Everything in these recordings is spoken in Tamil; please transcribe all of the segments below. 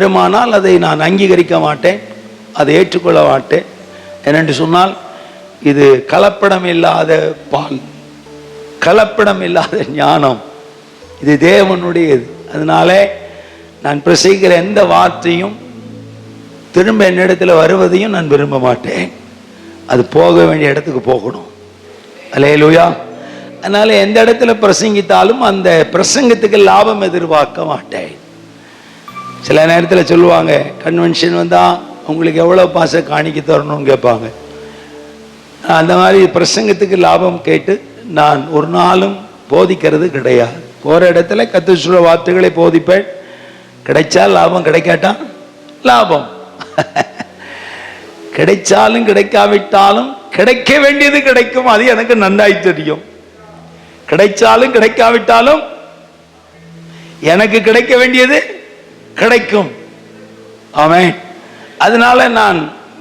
பெருமானால் அதை நான் அங்கீகரிக்க மாட்டேன் அதை ஏற்றுக்கொள்ள மாட்டேன். ஏனென்று சொன்னால் இது கலப்படம் இல்லாத பால் கலப்படம் இல்லாத ஞானம். இது தேவனுடையது. அதனாலே நான் பிரசங்கிக்கிற எந்த வார்த்தையும் திரும்ப என்னிடத்தில் வருவதையும் நான் விரும்ப மாட்டேன். அது போக வேண்டிய இடத்துக்கு போகணும். அல்லேலூயா. அதனால எந்த இடத்துல பிரசங்கித்தாலும் அந்த பிரசங்கத்துக்கு லாபம் எதிர்பார்க்க மாட்டேன். சில நேரத்தில் சொல்லுவாங்க கன்வென்ஷன் வந்தால் உங்களுக்கு எவ்வளோ பாச காணிக்க தரணும்னு கேட்பாங்க. அந்த மாதிரி பிரசங்கத்துக்கு லாபம் கேட்டு நான் ஒரு நாளும் போதிக்கிறது கிடையாது. போகிற இடத்துல கத்து சொல்ல வார்த்தைகளை போதிப்பேன். கிடைச்சா லாபம் கிடைக்காட்டா? லாபம். கிடைச்சாலும் கிடைக்காவிட்டாலும் கிடைக்க வேண்டியது கிடைக்கும். அது எனக்கு நன்றாய் தெரியும். கிடைச்சாலும் கிடைக்காவிட்டாலும் எனக்கு கிடைக்க வேண்டியது கிடைக்கும். ஆமே அதனால நான்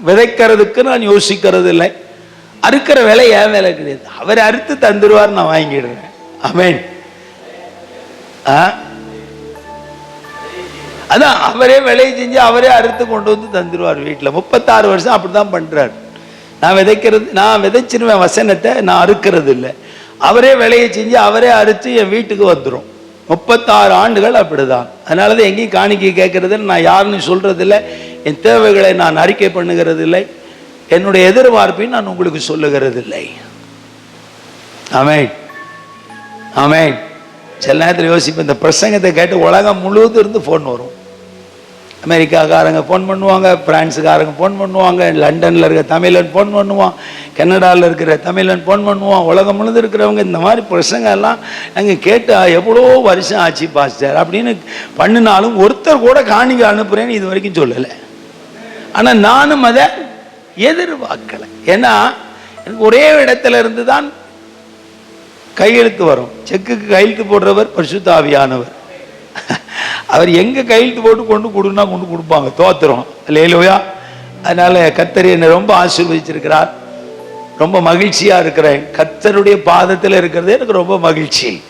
விதைக்கிறதுக்கு நான் யோசிக்கிறது இல்லை அறுக்கிற வேலை என் வேலை கிடையாது. அவர் அறுத்து தந்துடுவார் நான் வாங்கிடுறேன் அமேன் ஆ? அதான் அவரே விளைய செஞ்சு அவரே அறுத்து கொண்டு வந்து தந்துடுவார் வீட்டில். முப்பத்தாறு வருஷம் அப்படிதான் பண்ணுறாரு நான் விதைக்கிறது நான் விதைச்சிருவேன் வசனத்தை நான் அறுக்கிறது இல்லை அவரே விளைய செஞ்சு அவரே அறுத்து என் வீட்டுக்கு வந்துடும் முப்பத்தாறு ஆண்டுகள் அப்படிதான். அதனால தான் எங்கேயும் காணிக்கை கேட்கறது நான் யாருன்னு சொல்றது இல்லை என் தேவைகளை நான் அறிக்கை பண்ணுகிறது இல்லை என்னுடைய எதிர்பார்ப்பையும் நான் உங்களுக்கு சொல்லுகிறது இல்லை ஆமேன். ஆமேன். சில நேரத்தில் யோசிப்பேன் இந்த பிரசங்கத்தை கேட்டு உலகம் முழுவதும் இருந்து ஃபோன் வரும். அமெரிக்காக்காரங்க ஃபோன் பண்ணுவாங்க பிரான்ஸுக்காரங்க ஃபோன் பண்ணுவாங்க லண்டனில் இருக்க தமிழன் ஃபோன் பண்ணுவான் கனடாவில் இருக்கிற தமிழன் ஃபோன் பண்ணுவான் உலகம் முழுது இருக்கிறவங்க இந்த மாதிரி பிரசங்கம் எல்லாம் நாங்கள் கேட்டு எவ்வளோ வருஷம் ஆச்சு பாஸ்டர்? அப்படின்னு பண்ணினாலும் ஒருத்தர் கூட காணிக்க அனுப்புகிறேன்னு இது வரைக்கும் சொல்லலை. ஆனால் நானும் அதை எதிர்பார்க்கலை. ஏன்னா எனக்கு ஒரே இடத்துல இருந்து தான் கையெழுத்து வரும். செக்குக்கு கையெழுத்து போடுறவர் பரிசுத்தாவியானவர் அவர் எங்க கையெழுத்து போட்டு கொண்டு கொடுன்னா கொண்டு கொடுப்பாங்க. தோத்துறோம் லேலுயா அதனால கத்தர் என்னை ரொம்ப ஆசீர்வதிச்சிருக்கிறார். ரொம்ப மகிழ்ச்சியா இருக்கிறேன். கத்தருடைய பாதத்தில் இருக்கிறது எனக்கு ரொம்ப மகிழ்ச்சி.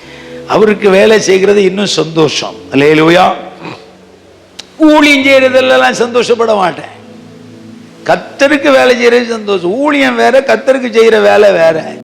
அவருக்கு வேலை செய்கிறது இன்னும் சந்தோஷம். லேலுயா ஊழியம் செய்யறதுலாம் சந்தோஷப்பட மாட்டேன். கத்தருக்கு வேலை செய்யறது சந்தோஷம். ஊழியம் வேற கத்தருக்கு செய்யற வேலை வேற.